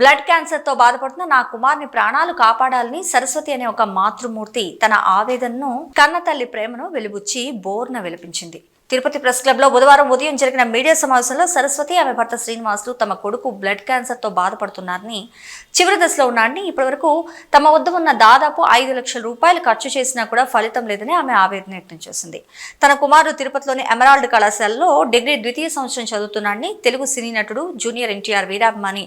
Blood క్యాన్సర్తో బాధపడుతున్న నా కుమార్ని ప్రాణాలు కాపాడాలని సరస్వతి అనే ఒక మాతృమూర్తి తన ఆవేదనను కన్నతల్లి ప్రేమను వెలుబుచ్చి బోర్న వెలిపించింది. తిరుపతి ప్రెస్ క్లబ్లో బుధవారం ఉదయం జరిగిన మీడియా సమావేశంలో సరస్వతి ఆమె భర్త శ్రీనివాసులు తమ కొడుకు బ్లడ్ క్యాన్సర్తో బాధపడుతున్నారని చివరి దశలో ఉన్నారని ఇప్పటివరకు తమ వద్ద ఉన్న దాదాపు ఐదు లక్షల రూపాయలు ఖర్చు చేసినా కూడా ఫలితం లేదని ఆమె ఆవేదన వ్యక్తం చేసింది. తన కుమారుడు తిరుపతిలోని ఎమరాల్డ్ కళాశాలలో డిగ్రీ ద్వితీయ సంవత్సరం చదువుతున్నాడని తెలుగు సినీ నటుడు జూనియర్ ఎన్టీఆర్ వీరాభిమాని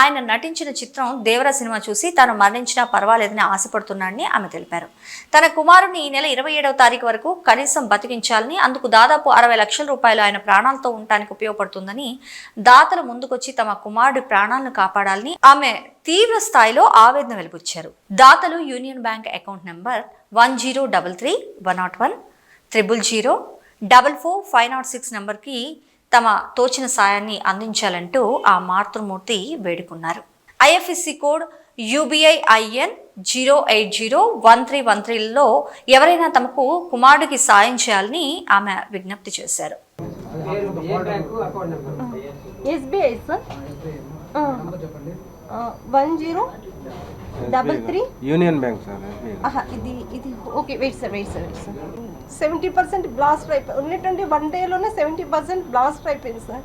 ఆయన నటించిన చిత్రం దేవర సినిమా చూసి తాను మరణించినా పర్వాలేదని ఆశపడుతున్నాడని ఆమె తెలిపారు. తన కుమారుని ఈ నెల ఇరవై ఏడవ తారీఖు వరకు కనీసం బతికించాలని అందుకు దాదాపు అరవై లక్షల రూపాయలు ఆయన ప్రాణాలతో ఉండటానికి ఉపయోగపడుతుందని దాతలు ముందుకొచ్చి తమ కుమారుడి ప్రాణాలను కాపాడాలని ఆమె తీవ్ర స్థాయిలో ఆవేదన వెలిబుచ్చారు దాతలు Union Bank account number one zero double three one nought one triple zero double four five nought six నెంబర్కి తమ తోచిన సాయాన్ని అందించాలంటూ ఆ మాతృమూర్తి వేడుకున్నారు. IFSC code UBI IN zero eight zero one three one త్రీలో ఎవరైనా తమకు కుమారుడికి సాయం చేయాలని ఆమె విజ్ఞప్తి చేశారు. SBI sir. One zero double three Union Bank sir ఇది ఇది okay wait sir wait sir wait sir seventy percent blast అయిపోయి ఉన్నటువంటి వన్ డేలోనే సెవెంటీ పర్సెంట్ బ్లాస్ట్ అయిపోయింది సార్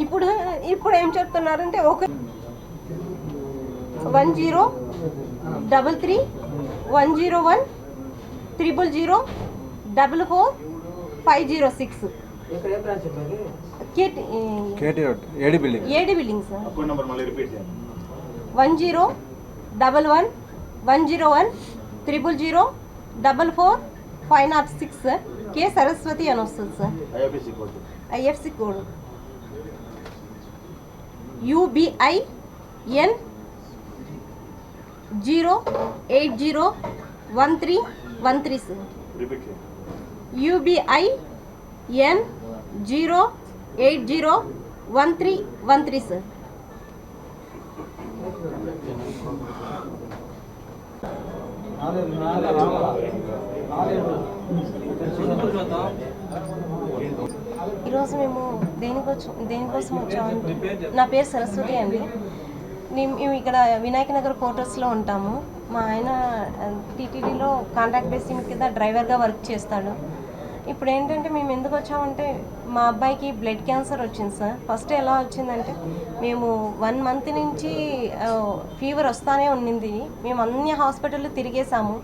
ఇప్పుడు ఇప్పుడు ఏం చెప్తున్నారంటే ఒక one zero double three one zero one triple zero double four five zero six ఇక్కడ ఏ బ్రాంచ్ చెప్పేది KT KT road AD building AD building sir account number మళ్ళీ రిపీట్ చేయండి. One zero double one one zero one triple zero double four five nought six sir K Saraswati అని వస్తుంది sir IFSC code IFC code UBI N zero eight zero one three one three sir repeat చేయండి. UBI N zero eight zero one three one three sir. ఈరోజు మేము దేనికోసం దేనికోసం వచ్చామంటే నా పేరు సరస్వతి అండి. మేము మేము ఇక్కడ వినాయక నగర్ క్వార్టర్స్లో ఉంటాము. మా ఆయన టీటీడీలో కాంట్రాక్ట్ బేసింగ్ కింద డ్రైవర్గా వర్క్ చేస్తాడు. ఇప్పుడు ఏంటంటే మేము ఎందుకు వచ్చామంటే మా అబ్బాయికి బ్లడ్ క్యాన్సర్ వచ్చింది సార్. ఫస్ట్ ఎలా వచ్చిందంటే మేము వన్ మంత్ నుంచి ఫీవర్ వస్తానే ఉండింది మేము అన్ని హాస్పిటల్లో తిరిగేసాము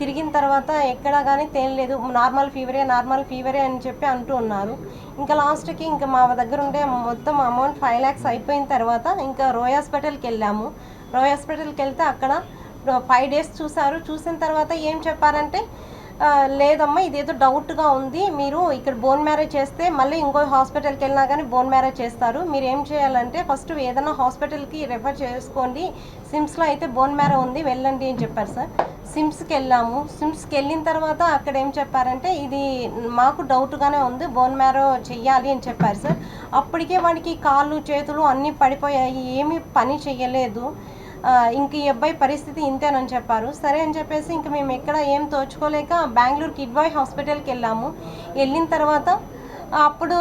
తిరిగిన తర్వాత ఎక్కడా కానీ తేలలేదు నార్మల్ ఫీవరే నార్మల్ ఫీవరే అని చెప్పి అంటూ ఉన్నారు. ఇంకా లాస్ట్కి ఇంకా మా దగ్గర ఉండే మొత్తం అమౌంట్ ఫైవ్ ల్యాక్స్ అయిపోయిన తర్వాత ఇంకా రోయ్ హాస్పిటల్కి వెళ్ళాము. రోయ్ హాస్పిటల్కి వెళ్తే అక్కడ ఫైవ్ డేస్ చూసారు చూసిన తర్వాత ఏం చెప్పారంటే లేదమ్మా ఇదేదో డౌట్గా ఉంది. మీరు ఇక్కడ బోన్ మ్యారేజ్ చేస్తే మళ్ళీ ఇంకో హాస్పిటల్కి వెళ్ళినా కానీ బోన్ మ్యారేజ్ చేస్తారు. మీరు ఏం చేయాలంటే ఫస్ట్ ఏదైనా హాస్పిటల్కి రెఫర్ చేసుకోండి. సిమ్స్లో అయితే బోన్ మ్యారో ఉంది వెళ్ళండి అని చెప్పారు సార్. సిమ్స్కి వెళ్ళాము. సిమ్స్కి వెళ్ళిన తర్వాత అక్కడ ఏం చెప్పారంటే ఇది మాకు డౌట్గానే ఉంది బోన్ మ్యారో చెయ్యాలి అని చెప్పారు సార్. అప్పటికే వాడికి కాళ్ళు చేతులు అన్నీ పడిపోయాయి. ఏమీ పని చెయ్యలేదు. ఇంక ఈ అబ్బాయి పరిస్థితి ఇంతేనని చెప్పారు. సరే అని చెప్పేసి ఇంక మేము ఎక్కడ ఏం తోచుకోలేక బెంగళూరు కిడ్బాయ్ హాస్పిటల్కి వెళ్ళాము. వెళ్ళిన తర్వాత అప్పుడు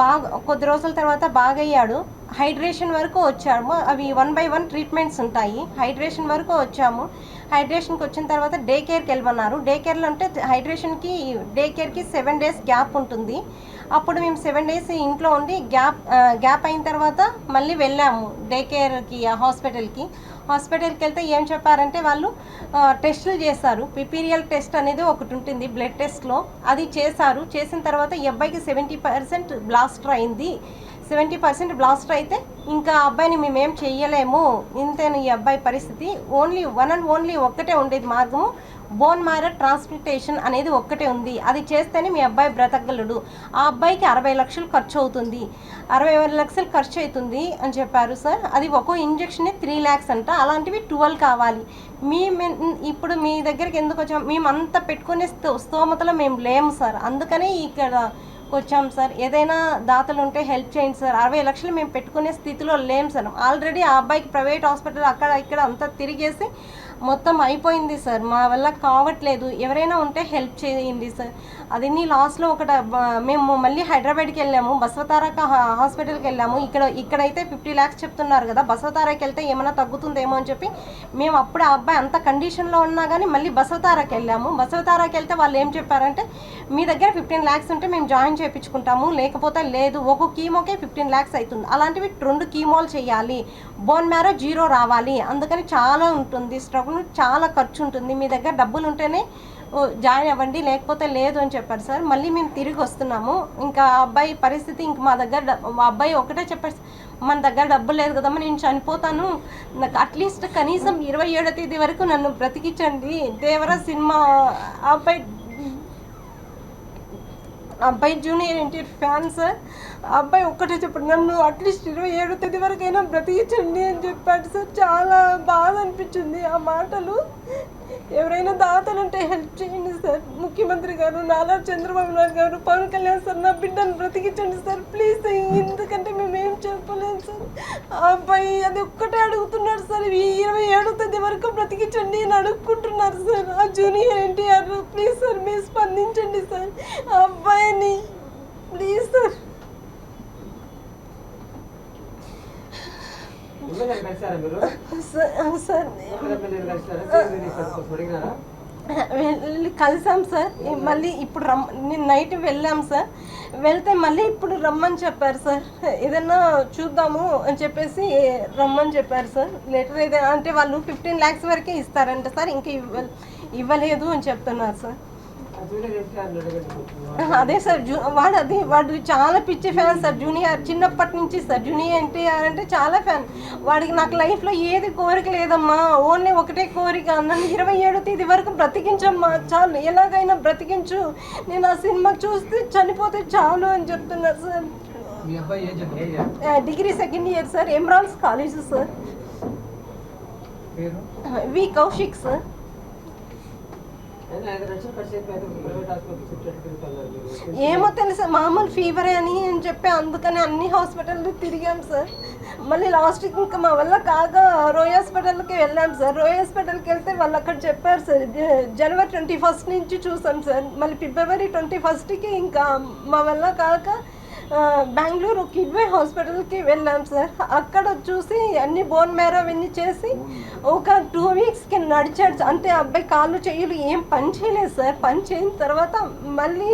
బాగా కొద్ది రోజుల తర్వాత బాగయ్యాడు. హైడ్రేషన్ వరకు వచ్చాము. అవి వన్ బై వన్ ట్రీట్మెంట్స్ ఉంటాయి. హైడ్రేషన్ వరకు వచ్చాము. హైడ్రేషన్కి వచ్చిన తర్వాత డే కేర్కి వెళ్ళమన్నారు. డే కేర్లో అంటే హైడ్రేషన్కి డే కేర్కి సెవెన్ డేస్ గ్యాప్ ఉంటుంది. అప్పుడు మేము సెవెన్ డేస్ ఇంట్లో ఉండి గ్యాప్ గ్యాప్ అయిన తర్వాత మళ్ళీ వెళ్ళాము డే కేర్కి హాస్పిటల్కి. హాస్పిటల్కి వెళ్తే ఏం చెప్పారంటే వాళ్ళు టెస్టులు చేశారు. పిపీరియల్ టెస్ట్ అనేది ఒకటి ఉంటుంది బ్లడ్ టెస్ట్లో. అది చేశారు. చేసిన తర్వాత ఈ అబ్బాయికి సెవెంటీ పర్సెంట్ బ్లాస్టర్ అయింది. సెవెంటీ పర్సెంట్ బ్లాస్టర్ అయితే ఇంకా అబ్బాయిని మేమేం చెయ్యలేము. ఇంతేను ఈ అబ్బాయి పరిస్థితి? ఓన్లీ వన్ అండ్ ఓన్లీ ఒక్కటే ఉండేది మార్గము. బోన్ మ్యారో ట్రాన్స్ప్లాంటేషన్ అనేది ఒక్కటే ఉంది. అది చేస్తేనే మీ అబ్బాయి బ్రతకగలడు. ఆ అబ్బాయికి అరవై లక్షలు ఖర్చు అవుతుంది. అరవై లక్షలు ఖర్చు అవుతుంది అని చెప్పారు సార్. అది ఒక్కో ఇంజెక్షన్ త్రీ ల్యాక్స్ అంట. అలాంటివి ట్వెల్వ్ కావాలి. మీ ఇప్పుడు మీ దగ్గరికి ఎందుకు వచ్చాం? మేము అంత పెట్టుకునే స్థో స్తోమతలో మేము లేము సార్. అందుకనే ఇక్కడ వచ్చాం సార్. ఏదైనా దాతలు ఉంటే హెల్ప్ చేయండి సార్. అరవై లక్షలు మేము పెట్టుకునే స్థితిలో లేం సార్. ఆల్రెడీ ఆ అబ్బాయికి ప్రైవేట్ హాస్పిటల్ అక్కడ ఇక్కడ అంతా తిరిగేసి మొత్తం అయిపోయింది సార్. మా వల్ల కావట్లేదు. ఎవరైనా ఉంటే హెల్ప్ చేయండి సార్. అది నీ లాస్ట్లో ఒకట మేము మళ్ళీ హైదరాబాద్కి వెళ్ళాము. బసవతారక హాస్పిటల్కి వెళ్ళాము. ఇక్కడ ఇక్కడైతే ఫిఫ్టీ ల్యాక్స్ చెప్తున్నారు కదా బసవతారకి వెళ్తే ఏమైనా తగ్గుతుందేమో అని చెప్పి మేము అప్పుడు ఆ అబ్బాయి అంత కండిషన్లో ఉన్నా కానీ మళ్ళీ బసవతారకి వెళ్ళాము. బసవతారకి వెళ్తే వాళ్ళు ఏం చెప్పారంటే మీ దగ్గర ఫిఫ్టీన్ ల్యాక్స్ ఉంటే మేము జాయిన్ చేయించుకుంటాము. లేకపోతే లేదు. ఒక కీమోకే ఫిఫ్టీన్ ల్యాక్స్ అవుతుంది అలాంటివి రెండు కీమోలు చేయాలి. బోన్ మ్యారో జీరో రావాలి. అందుకని చాలా ఉంటుంది స్ట్రగుల్ చాలా ఖర్చు ఉంటుంది మీ దగ్గర డబ్బులు ఉంటేనే జాయిన్ అవ్వండి లేకపోతే లేదు అని చెప్పారు సార్. మళ్ళీ మేము తిరిగి వస్తున్నాము. ఇంకా ఆ అబ్బాయి పరిస్థితి ఇంక మా దగ్గర మా అబ్బాయి ఒకటే చెప్పారు సార్, మన దగ్గర డబ్బులు లేదు కదమ్మా నేను చనిపోతాను. నాకు అట్లీస్ట్ కనీసం ఇరవై ఏడో తేదీ వరకు నన్ను బ్రతికించండి. దేవరా సినిమా అబ్బాయి అబ్బాయి జూనియర్ ఎన్టీఆర్ ఫ్యాన్ సార్ అబ్బాయి ఒక్కటే చెప్పాడు నన్ను అట్లీస్ట్ ఇరవై ఏడో తేదీ వరకైనా బ్రతికించండి అని చెప్పాడు సార్ చాలా బాధ అనిపించింది ఆ మాటలు. ఎవరైనా దాతలుంటే హెల్ప్ చేయండి సార్ ముఖ్యమంత్రి గారు నాలా చంద్రబాబు నాయుడు గారు పవన్ కళ్యాణ్ సార్ నా బిడ్డను బ్రతికించండి సార్ ప్లీజ్ ఎందుకంటే మేము ఏం చెప్పలేము సార్ ఆ అబ్బాయి అది ఒక్కటే అడుగుతున్నాడు సార్ ఈ ఇరవై ఏడో తేదీ వరకు బ్రతికించండి అని అడుక్కుంటున్నారు సార్ ఆ జూనియర్ ఎన్టీఆర్ ప్లీజ్ సార్ మీరు స్పందించండి సార్ ఆ అబ్బాయిని ప్లీజ్ సార్ వెళ్ళి కలిసాం సార్ మళ్ళీ ఇప్పుడు రమ్ నేను నైట్ వెళ్ళాం సార్ వెళ్తే మళ్ళీ ఇప్పుడు రమ్మని చెప్పారు సార్ ఏదన్నా చూద్దాము అని చెప్పేసి రమ్మని చెప్పారు సార్ లెటర్ ఏదైనా అంటే వాళ్ళు ఫిఫ్టీన్ ల్యాక్స్ వరకే ఇస్తారంట సార్ ఇంకా ఇవ్వ ఇవ్వలేదు అని చెప్తున్నారు సార్ అదే సార్ జూ వాడు అది వాడు చాలా పిచ్చి ఫ్యాన్ సార్ జూనియర్. చిన్నప్పటి నుంచి సార్ జూనియర్ ఎన్టీఆర్ అంటే చాలా ఫ్యాన్ వాడికి నాకు లైఫ్లో ఏది కోరిక లేదమ్మా. ఓన్లీ ఒకటే కోరిక. నన్ను ఇరవై ఏడో తేదీ వరకు బ్రతికించమ్మా. చాలు ఎలాగైనా బ్రతికించు. నేను ఆ సినిమా చూస్తే చనిపోతే చాలు అని చెప్తున్నారు sir. Degree second year sir ఎమ్రాన్స్ college sir. V Kaushik sir అయినా ఐదు లక్షలు ఖర్చు అయిపోయి అయితే ప్రైవేట్ హాస్పిటల్ చుట్టూ తిరుగుతున్నారు మీరు ఏమో తెలుసా మామూలు ఫీవరే అని అని చెప్పి అందుకని అన్ని హాస్పిటల్ తిరిగాం సార్. మళ్ళీ లాస్ట్కి ఇంకా మా వల్ల కాక రోయ్ హాస్పిటల్కి వెళ్ళాం సార్. రోయ్ హాస్పిటల్కి వెళ్తే వాళ్ళు అక్కడ చెప్పారు సార్ జనవరి ట్వంటీ ఫస్ట్ నుంచి చూసాం సార్. మళ్ళీ ఫిబ్రవరి ట్వంటీ ఫస్ట్కి ఇంకా మా వల్ల కాక బెంగళూరు కిడ్వే హాస్పిటల్కి వెళ్ళాం సార్. అక్కడ చూసి అన్ని బోన్ మేర అవన్నీ చేసి ఒక టూ వీక్స్కి నడిచాడు అంటే అబ్బాయి కాళ్ళు చెయ్యలు ఏం పని చేయలేదు సార్. పని చేయిన తర్వాత మళ్ళీ